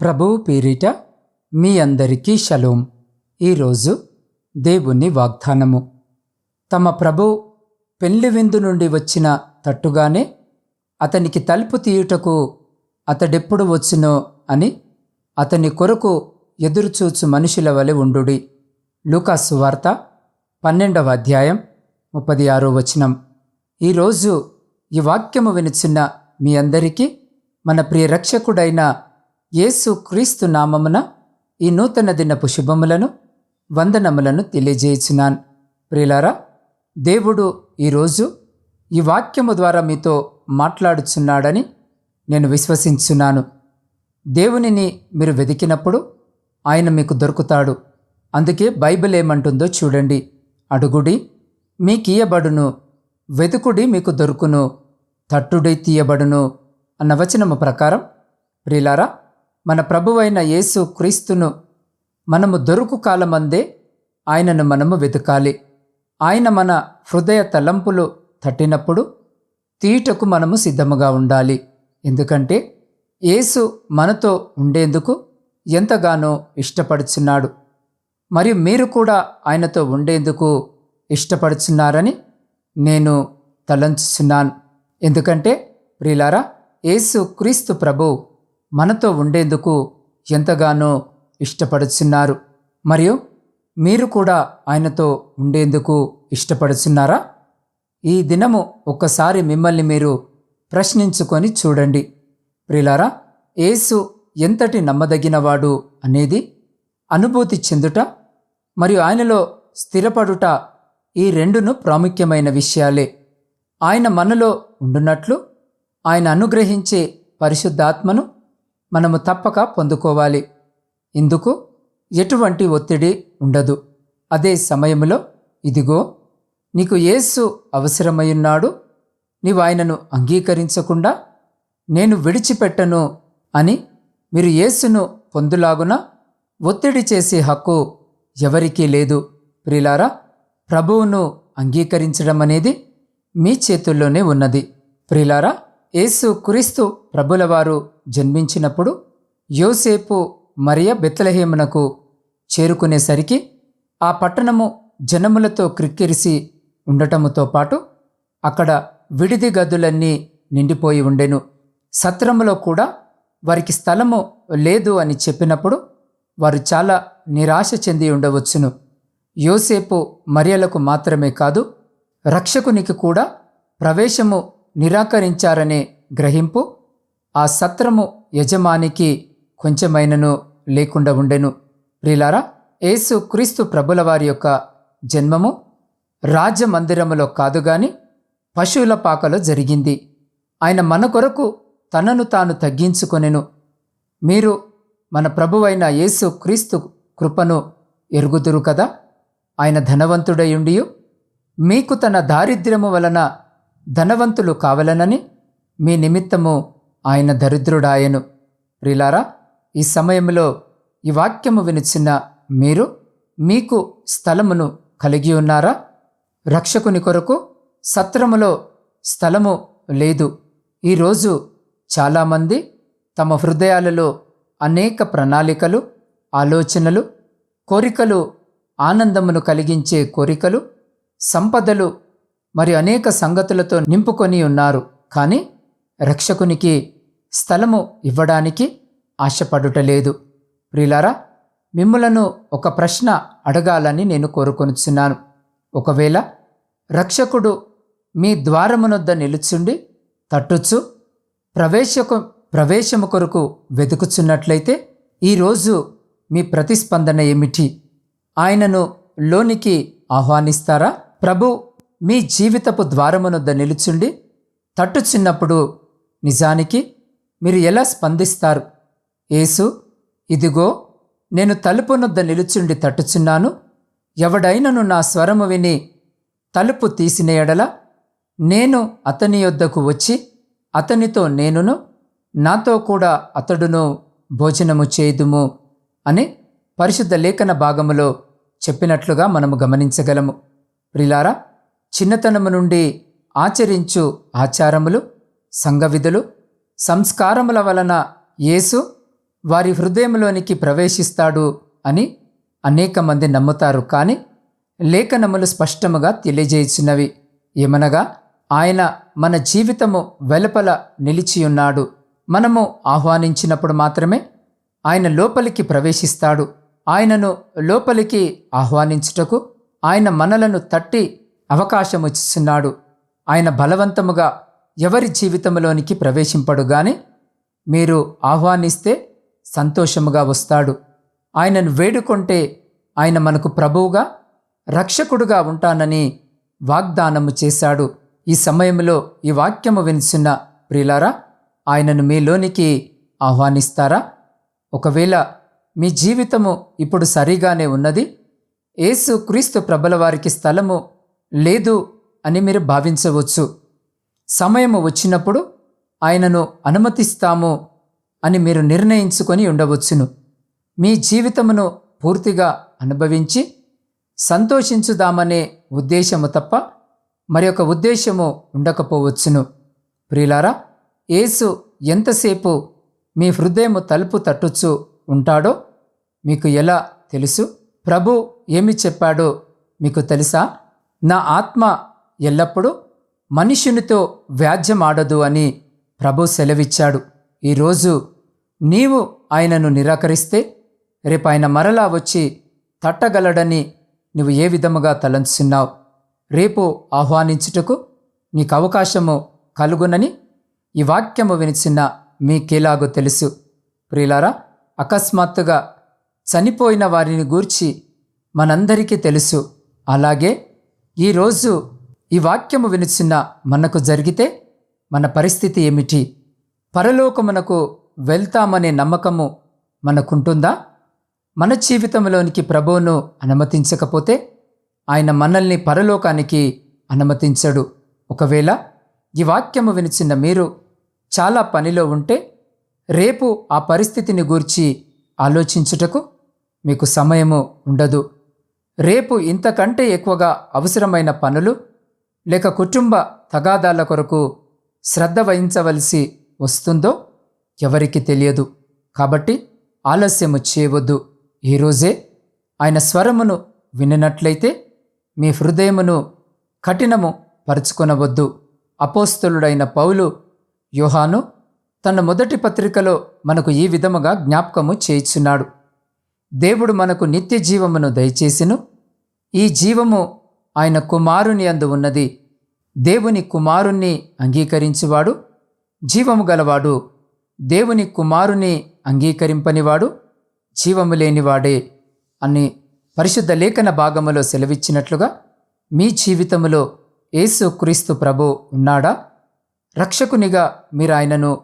ప్రభువు పేరిట మీ అందరికీ షలోం. ఈరోజు దేవుని వాగ్దానము. తమ ప్రభు పెళ్ళి విందు నుండి వచ్చిన తట్టుగానే అతనికి తలుపు తీయుటకు అతడెప్పుడు వచ్చునో అని అతని కొరకు ఎదురుచూచు మనుషుల వలె ఉండుడి. లూకాసు వార్త పన్నెండవ అధ్యాయం ముప్పది ఆరో వచనం. ఈరోజు ఈ వాక్యము వినుచున్న మీ అందరికీ మన ప్రియ రక్షకుడైన యేసు క్రీస్తు నామమున ఈ నూతన దినపు శుభములను వందనములను తెలియజేయుచున్నాను. ప్రియులారా దేవుడు ఈరోజు ఈ వాక్యము ద్వారా మీతో మాట్లాడుచున్నాడని నేను విశ్వసించున్నాను. దేవునిని మీరు వెతికినప్పుడు ఆయన మీకు దొరుకుతాడు. అందుకే బైబిల్ ఏమంటుందో చూడండి. అడుగుడి మీకీయబడును వెతుకుడి మీకు దొరుకును తట్టుడి తీయబడును అన్న వచనము ప్రకారం. ప్రిలారా మన ప్రభువైన యేసు క్రీస్తును మనము దొరుకు కాలమందే ఆయనను మనము వెతకాలి. ఆయన మన హృదయ తలంపులు తట్టినప్పుడు తీటకు మనము సిద్ధముగా ఉండాలి. ఎందుకంటే యేసు మనతో ఉండేందుకు ఎంతగానో ఇష్టపడుచున్నాడు. మరియు మీరు కూడా ఆయనతో ఉండేందుకు ఇష్టపడుచున్నారని నేను తలంచుచున్నాను. ఎందుకంటే ప్రిలారా యేసు క్రీస్తు ప్రభు మనతో ఉండేందుకు ఎంతగానో ఇష్టపడుచున్నారు. మరియు మీరు కూడా ఆయనతో ఉండేందుకు ఇష్టపడుచున్నారా? ఈ దినము ఒక్కసారి మిమ్మల్ని మీరు ప్రశ్నించుకొని చూడండి. ప్రిలారా యేసు ఎంతటి నమ్మదగినవాడు అనేది అనుభూతి చెందుట మరియు ఆయనలో స్థిరపడుట ఈ రెండును ప్రాముఖ్యమైన విషయాలే. ఆయన మనలో ఉండునట్లు ఆయన అనుగ్రహించే పరిశుద్ధాత్మను మనము తప్పక పొందుకోవాలి. ఇందుకు ఎటువంటి ఒత్తిడి ఉండదు. అదే సమయంలో ఇదిగో నీకు యేసు అవసరమయ్యున్నాడు. నీవు ఆయనను అంగీకరించకుండా నేను విడిచిపెట్టను అని మీరు యేసును పొందులాగున ఒత్తిడి చేసే హక్కు ఎవరికీ లేదు. ప్రిలారా ప్రభువును అంగీకరించడం అనేది మీ చేతుల్లోనే ఉన్నది. ప్రిలారా యేసు క్రీస్తు ప్రభులవారు జన్మించినప్పుడు యోసేపు మరియ బెత్తలహేమునకు చేరుకునేసరికి ఆ పట్టణము జనములతో క్రిక్కిరిసి ఉండటముతో పాటు అక్కడ విడిది గదులన్నీ నిండిపోయి ఉండెను. సత్రములో కూడా వారికి స్థలము లేదు అని చెప్పినప్పుడు వారు చాలా నిరాశ చెంది ఉండవచ్చును. యోసేపు మరియలకు మాత్రమే కాదు రక్షకునికి కూడా ప్రవేశము నిరాకరించారనే గ్రహింపు ఆ సత్రము యజమానికి కొంచెమైనను లేకుండా ఉండెను. ప్రిలారా యేసు క్రీస్తు ప్రభుల వారి యొక్క జన్మము రాజమందిరములో కాదు గాని పశువుల పాకలో జరిగింది. ఆయన మన కొరకు తనను తాను తగ్గించుకొనెను. మీరు మన ప్రభువైన యేసు క్రీస్తు కృపను ఎరుగుదురు కదా? ఆయన ధనవంతుడయుండియు మీకు తన దారిద్ర్యము వలన ధనవంతులు కావలనని మీ నిమిత్తము ఆయన దరిద్రుడాయను. ప్రిలారా ఈ సమయంలో ఈ వాక్యము వినిచిన మీరు మీకు స్థలమును కలిగి ఉన్నారా? రక్షకుని కొరకు సత్రములో స్థలము లేదు. ఈరోజు చాలామంది తమ హృదయాలలో అనేక ప్రణాళికలు ఆలోచనలు కోరికలు ఆనందమును కలిగించే కోరికలు సంపదలు మరి అనేక సంగతులతో నింపుకొని ఉన్నారు. కానీ రక్షకునికి స్థలము ఇవ్వడానికి ఆశపడుటలేదు. ప్రియులారా మిమ్ములను ఒక ప్రశ్న అడగాలని నేను కోరుకొనిచున్నాను. ఒకవేళ రక్షకుడు మీ ద్వారమునొద్ద నిలుచుండి తట్టుచు ప్రవేశకు ప్రవేశము కొరకు వెతుకుచున్నట్లయితే ఈరోజు మీ ప్రతిస్పందన ఏమిటి? ఆయనను లోనికి ఆహ్వానిస్తారా? ప్రభు మీ జీవితపు ద్వారమునొద్ద నిలుచుండి తట్టుచిన్నప్పుడు నిజానికి మీరు ఎలా స్పందిస్తారు? యేసు ఇదిగో నేను తలుపునొద్ద నిలుచుండి తట్టుచున్నాను. ఎవడైనను నా స్వరము విని తలుపు తీసిన ఎడల నేను అతని యొద్దకు వచ్చి అతనితో నేనును నాతో కూడా అతడును భోజనము చేయుదుము అని పరిశుద్ధ లేఖన భాగములో చెప్పినట్లుగా మనము గమనించగలము. ప్రిలారా చిన్నతనము నుండి ఆచరించు ఆచారములు సంఘవిధులు సంస్కారముల వలన యేసు వారి హృదయంలోనికి ప్రవేశిస్తాడు అని అనేక మంది నమ్ముతారు. కానీ లేఖనములు స్పష్టముగా తెలియజేయుచున్నవి ఏమనగా ఆయన మన జీవితము వెలుపల నిలిచియున్నాడు. మనము ఆహ్వానించినప్పుడు మాత్రమే ఆయన లోపలికి ప్రవేశిస్తాడు. ఆయనను లోపలికి ఆహ్వానించుటకు ఆయన మనలను తట్టి అవకాశం ఇస్తున్నాడు ఆయన బలవంతముగా ఎవరి జీవితంలోనికి ప్రవేశింపడుగాని మీరు ఆహ్వానిస్తే సంతోషముగా వస్తాడు. ఆయనను వేడుకుంటే ఆయన మనకు ప్రభువుగా రక్షకుడుగా ఉంటానని వాగ్దానము చేశాడు. ఈ సమయంలో ఈ వాక్యము వినిచున్న ప్రియులారా ఆయనను మీలోనికి ఆహ్వానిస్తారా? ఒకవేళ మీ జీవితము ఇప్పుడు సరిగానే ఉన్నది ఏసు క్రీస్తు ప్రభల వారికి స్థలము లేదు అని మీరు భావించవచ్చు. సమయము వచ్చినప్పుడు ఆయనను అనుమతిస్తాము అని మీరు నిర్ణయించుకొని ఉండవచ్చును. మీ జీవితమును పూర్తిగా అనుభవించి సంతోషించుదామనే ఉద్దేశము తప్ప మరొక ఉద్దేశము ఉండకపోవచ్చును. ప్రియులారా యేసు ఎంతసేపు మీ హృదయము తలుపు తట్టుచు ఉంటాడో మీకు ఎలా తెలుసు? ప్రభు ఏమి చెప్పాడో మీకు తెలుసా? నా ఆత్మ ఎల్లప్పుడూ మనుషునితో వ్యాజ్యమాడదు అని ప్రభు సెలవిచ్చాడు. ఈరోజు నీవు ఆయనను నిరాకరిస్తే రేపు ఆయన మరలా వచ్చి తట్టగలడని నువ్వు ఏ విధముగా తలంచున్నావు రేపు ఆహ్వానించుటకు నీకు అవకాశము కలుగునని ఈ వాక్యము వినిచిన మీకేలాగో తెలుసు. ప్రియులారా అకస్మాత్తుగా చనిపోయిన వారిని గూర్చి మనందరికీ తెలుసు. అలాగే ఈరోజు ఈ వాక్యము వినుచున్న మనకు జరిగితే మన పరిస్థితి ఏమిటి? పరలోకమునకు వెళ్తామనే నమ్మకము మనకుంటుందా? మన జీవితంలోనికి ప్రభువును అనుమతించకపోతే ఆయన మనల్ని పరలోకానికి అనుమతించడు. ఒకవేళ ఈ వాక్యము వినిచిన మీరు చాలా పనిలో ఉంటే రేపు ఆ పరిస్థితిని గూర్చి ఆలోచించుటకు మీకు సమయము ఉండదు. రేపు ఇంతకంటే ఎక్కువగా అవసరమైన పనులు లేక కుటుంబ తగాదాల కొరకు శ్రద్ధ వహించవలసి వస్తుందో ఎవరికి తెలియదు. కాబట్టి ఆలస్యము చేయవద్దు. ఈరోజే ఆయన స్వరమును వినినట్లయితే మీ హృదయమును కఠినము పరుచుకొనవద్దు. అపోస్తలుడైన పౌలు యోహాను తన మొదటి పత్రికలో మనకు ఈ విధముగా జ్ఞాపకము చేయుచున్నాడు. దేవుడు మనకు నిత్య జీవమును దయచేసిను. ఈ జీవము ఆయన కుమారుని అందు ఉన్నది. దేవుని కుమారుణ్ణి అంగీకరించువాడు. జీవము గలవాడు దేవుని కుమారుని అంగీకరింపనివాడు. జీవము లేనివాడే అని పరిశుద్ధ లేఖన భాగములో సెలవిచ్చినట్లుగా మీ జీవితములో యేసు క్రీస్తు ప్రభు ఉన్నాడా? రక్షకునిగా మీరు ఆయనను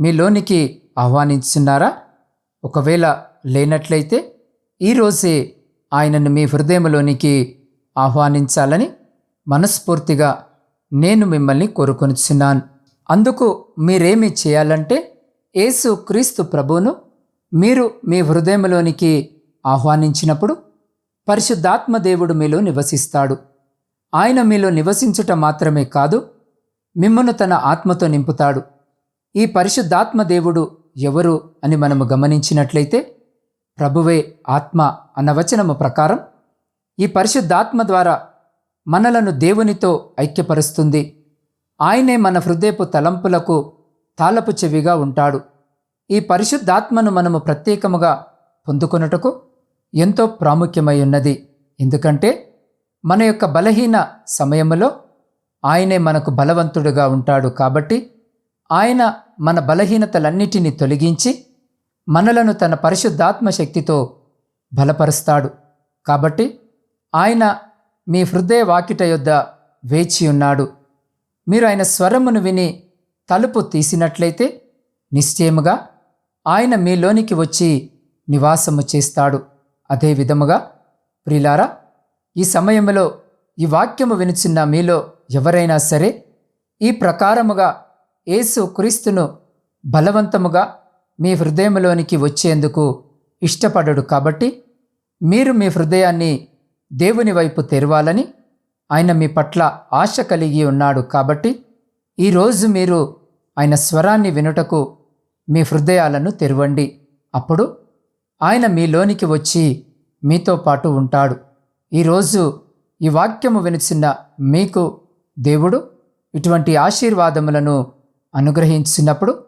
మీలోనికి ఆహ్వానించున్నారా? ఒకవేళ లేనట్లయితే ఈరోజే ఆయనను మీ హృదయంలోనికి ఆహ్వానించాలని మనస్ఫూర్తిగా నేను మిమ్మల్ని కోరుకొనిచున్నాను. అందుకు మీరేమి చేయాలంటే యేసు క్రీస్తు ప్రభువును మీరు మీ హృదయంలోనికి ఆహ్వానించినప్పుడు పరిశుద్ధాత్మ దేవుడు మీలో నివసిస్తాడు. ఆయన మీలో నివసించుట మాత్రమే కాదు మిమ్మను తన ఆత్మతో నింపుతాడు. ఈ పరిశుద్ధాత్మ దేవుడు ఎవరు అని మనము గమనించినట్లయితే ప్రభువే ఆత్మ అన్న వచనము ప్రకారం ఈ పరిశుద్ధాత్మ ద్వారా మనలను దేవునితో ఐక్యపరుస్తుంది. ఆయనే మన హృదయపు తలంపులకు తాళపు చెవిగా ఉంటాడు. ఈ పరిశుద్ధాత్మను మనము ప్రత్యేకముగా పొందుకొనుటకు ఎంతో ప్రాముఖ్యమై ఉన్నది. ఎందుకంటే మన యొక్క బలహీన సమయములో ఆయనే మనకు బలవంతుడుగా ఉంటాడు కాబట్టి ఆయన మన బలహీనతలన్నిటినీ తొలగించి మనలను తన పరిశుద్ధాత్మ శక్తితో బలపరుస్తాడు. కాబట్టి ఆయన మీ హృదయ వాకిట యొద్ద వేచి ఉన్నాడు. మీరు ఆయన స్వరమును విని తలుపు తీసినట్లయితే నిశ్చయముగా ఆయన మీలోనికి వచ్చి నివాసము చేస్తాడు. అదే విధముగా ప్రిలారా ఈ సమయంలో ఈ వాక్యము వినిచిన్న మీలో ఎవరైనా సరే ఈ ప్రకారముగా యేసు క్రీస్తును బలవంతముగా మీ హృదయంలోనికి వచ్చేందుకు ఇష్టపడడు కాబట్టి మీరు మీ హృదయాన్ని దేవుని వైపు తెరవాలని ఆయన మీ పట్ల ఆశ కలిగి ఉన్నాడు కాబట్టి ఈరోజు మీరు ఆయన స్వరాన్ని వినుటకు మీ హృదయాలను తెరవండి. అప్పుడు ఆయన మీలోనికి వచ్చి మీతో పాటు ఉంటాడు. ఈరోజు ఈ వాక్యము వినిచిన మీకు దేవుడు ఇటువంటి ఆశీర్వాదములను అనుగ్రహించినప్పుడు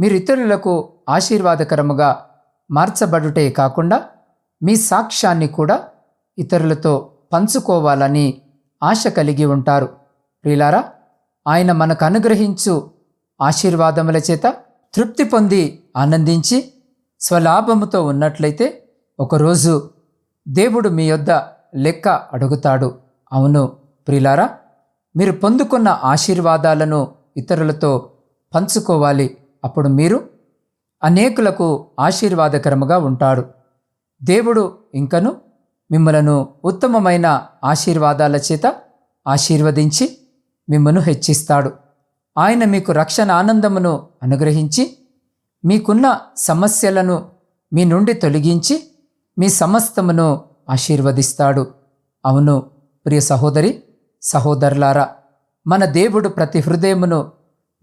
మీరు ఇతరులకు ఆశీర్వాదకరముగా మార్చబడుటే కాకుండా మీ సాక్ష్యాన్ని కూడా ఇతరులతో పంచుకోవాలని ఆశ కలిగి ఉంటారు. ప్రియులారా ఆయన మనకు అనుగ్రహించు ఆశీర్వాదముల చేత తృప్తి పొంది ఆనందించి స్వలాభముతో ఉన్నట్లయితే ఒకరోజు దేవుడు మీ యొద్ద లెక్క అడుగుతాడు. అవును ప్రిలారా మీరు పొందుకున్న ఆశీర్వాదాలను ఇతరులతో పంచుకోవాలి. అప్పుడు మీరు అనేకులకు ఆశీర్వాదకరముగా ఉంటాడు. దేవుడు ఇంకను మిమ్మలను ఉత్తమమైన ఆశీర్వాదాల చేత ఆశీర్వదించి మిమ్మను హెచ్చిస్తాడు. ఆయన మీకు రక్షణ ఆనందమును అనుగ్రహించి మీకున్న సమస్యలను మీ నుండి తొలగించి మీ సమస్తమును ఆశీర్వదిస్తాడు. అవును ప్రియ సహోదరి సహోదరులారా మన దేవుడు ప్రతి హృదయమును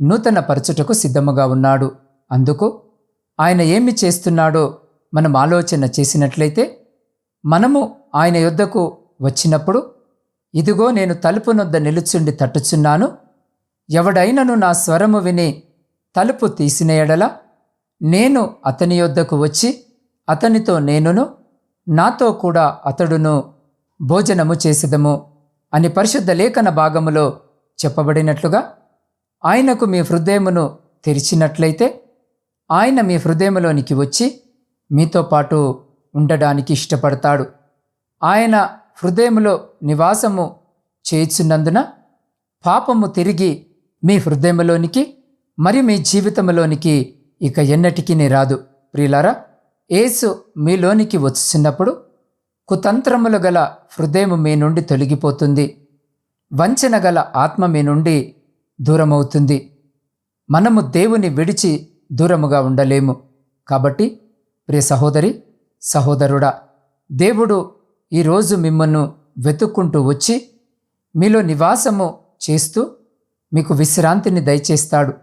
నూతన పరచుటకు సిద్ధముగా ఉన్నాడు. అందుకు ఆయన ఏమి చేస్తున్నాడో మనం ఆలోచన చేసినట్లయితే మనము ఆయన యొద్దకు వచ్చినప్పుడు ఇదిగో నేను తలుపునొద్ద నిలుచుండి తట్టుచున్నాను ఎవడైనను నా స్వరము విని తలుపు తీసిన ఎడల నేను అతని యొద్దకు వచ్చి అతనితో నేనును నాతో కూడా అతడును భోజనము చేసేదము అని పరిశుద్ధ లేఖన భాగములో చెప్పబడినట్లుగా ఆయనకు మీ హృదయమును తెరిచినట్లయితే ఆయన మీ హృదయములోనికి వచ్చి మీతో పాటు ఉండడానికి ఇష్టపడతాడు. ఆయన హృదయములో నివాసము చేయుచున్నందున పాపము తిరిగి మీ హృదయములోనికి మరియు మీ జీవితంలోనికి ఇక ఎన్నటికీ రాదు. ప్రియులారా ఏసు మీలోనికి వచ్చినప్పుడు కుతంత్రములు గల హృదయం మీ నుండి తొలగిపోతుంది. వంచన గల ఆత్మ మీ నుండి దూరమవుతుంది. మనము దేవుని విడిచి దూరముగా ఉండలేము. కాబట్టి ప్రియ సహోదరి సహోదరుడా దేవుడు ఈరోజు మిమ్మల్ని వెతుక్కుంటూ వచ్చి మీలో నివాసము చేస్తూ మీకు విశ్రాంతిని దయచేస్తాడు.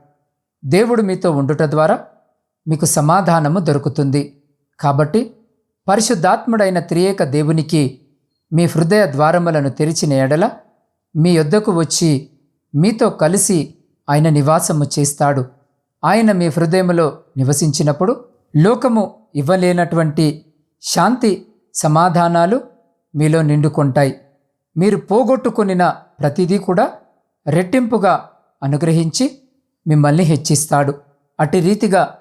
దేవుడు మీతో ఉండుట ద్వారా మీకు సమాధానము దొరుకుతుంది. కాబట్టి పరిశుద్ధాత్ముడైన త్రియేక దేవునికి మీ హృదయ ద్వారములను తెరిచిన ఎడల మీ యొద్దకు వచ్చి మీతో కలిసి ఆయన నివాసము చేస్తాడు. ఆయన మీ హృదయములో నివసించినప్పుడు లోకము ఇవ్వలేనటువంటి శాంతి సమాధానాలు మీలో నిండుకుంటాయి. మీరు పోగొట్టుకునిన ప్రతిదీ కూడా రెట్టింపుగా అనుగ్రహించి మిమ్మల్ని హెచ్చిస్తాడు. అటు రీతిగా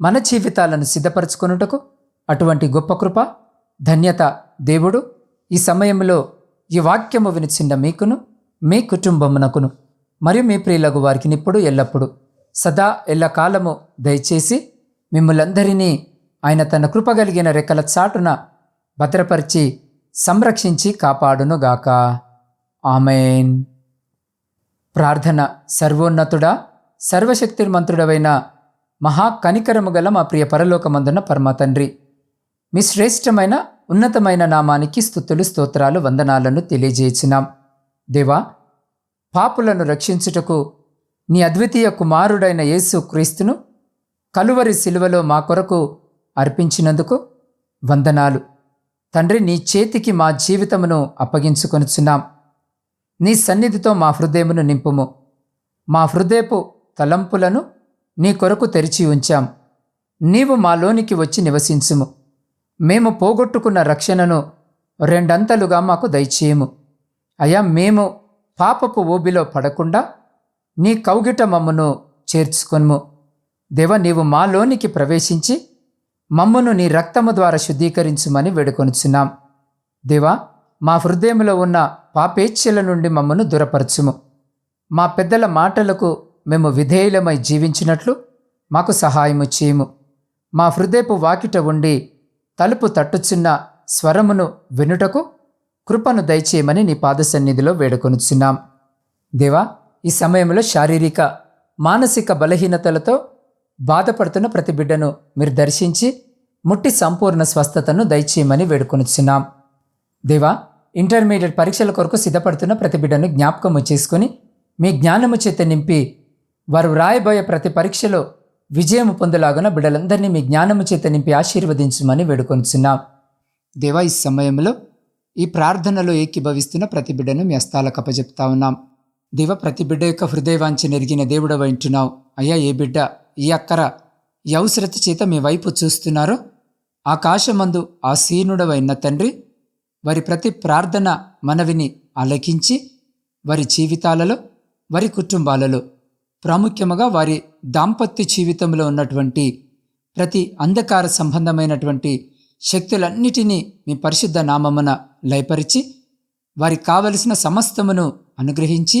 మన జీవితాలను సిద్ధపరచుకొనుటకు అటువంటి గొప్ప కృప ధన్యత దేవుడు ఈ సమయంలో ఈ వాక్యము వినిచిన మీకును మీ కుటుంబమునకును మరియు మీ ప్రియులకు వారికి ఇప్పుడు ఎల్లప్పుడు. సదా ఎల్లకాలము దయచేసి మిమ్మలందరినీ ఆయన తన కృపగలిగిన రెక్కల చాటున భద్రపరిచి సంరక్షించి కాపాడునుగాక. ఆమెన్. ప్రార్థన సర్వోన్నతుడా సర్వశక్తిమంతుడవైన మహా కనికరము గల మా ప్రియ పరలోకమందున పరమ తండ్రి మీ శ్రేష్టమైన ఉన్నతమైన నామానికి స్థుతులు స్తోత్రాలు వందనాలను తెలియజేసినాం దేవా పాపులను రక్షించుటకు నీ అద్వితీయ కుమారుడైన యేసు క్రీస్తును కలువరి శిలువలో మా కొరకు అర్పించినందుకు వందనాలు. తండ్రి నీ చేతికి మా జీవితమును అప్పగించుకొనుచున్నాం. నీ సన్నిధితో మా హృదయమును నింపుము. మా హృదయపు తలంపులను నీ కొరకు తెరిచి ఉంచాం. నీవు మాలోనికి వచ్చి నివసించుము. మేము పోగొట్టుకున్న రక్షణను రెండంతలుగా మాకు దయచేయము. అయా మేము పాపపు ఊబిలో పడకుండా నీ కౌగిట మమ్మను చేర్చుకొనుము. దేవ నీవు మాలోనికి ప్రవేశించి మమ్మను నీ రక్తము ద్వారా శుద్ధీకరించుమని వేడుకొనుచున్నాం. దేవా మా హృదయంలో ఉన్న పాపేచ్ఛల నుండి మమ్మను దూరపరచుము. మా పెద్దల మాటలకు మేము విధేయులమై జీవించినట్లు మాకు సహాయము చేయము. మా హృదయపు వాకిట ఉండి తలుపు తట్టుచున్న స్వరమును వినుటకు కృపను దయచేయమని నీ పాద సన్నిధిలో వేడుకొనుచున్నాం. దేవా ఈ సమయంలో శారీరక మానసిక బలహీనతలతో బాధపడుతున్న ప్రతి బిడ్డను మీరు దర్శించి ముట్టి సంపూర్ణ స్వస్థతను దయచేయమని వేడుకొనిచున్నాం. దేవా ఇంటర్మీడియట్ పరీక్షల కొరకు సిద్ధపడుతున్న ప్రతి బిడ్డను జ్ఞాపకము చేసుకుని మీ జ్ఞానము చేత నింపి వారు రాయబోయే ప్రతి పరీక్షలో విజయము పొందలాగున బిడ్డలందరినీ మీ జ్ఞానము చేత నింపి ఆశీర్వదించమని వేడుకొనిచున్నాం. దేవా ఈ సమయంలో ఈ ప్రార్థనలో ఏకీభవిస్తున్న ప్రతి బిడ్డను మీ హస్తాలకు అప్పచెప్తా ఉన్నాం. దేవ ప్రతి బిడ్డ యొక్క హృదయవాంఛ నెరిగిన దేవుడు వింటున్నావు అయ్యా ఏ బిడ్డ ఈ అక్కర ఈ అవసరత చేత మీ వైపు చూస్తున్నారో ఆకాశమందు ఆసీనుడవైన తండ్రి వారి ప్రతి ప్రార్థన మనవిని ఆలకించి వారి జీవితాలలో వారి కుటుంబాలలో ప్రాముఖ్యముగా వారి దాంపత్య జీవితంలో ఉన్నటువంటి ప్రతి అంధకార సంబంధమైనటువంటి శక్తులన్నిటినీ మీ పరిశుద్ధ నామమున లయపరిచి వారికి కావలసిన సమస్తమును అనుగ్రహించి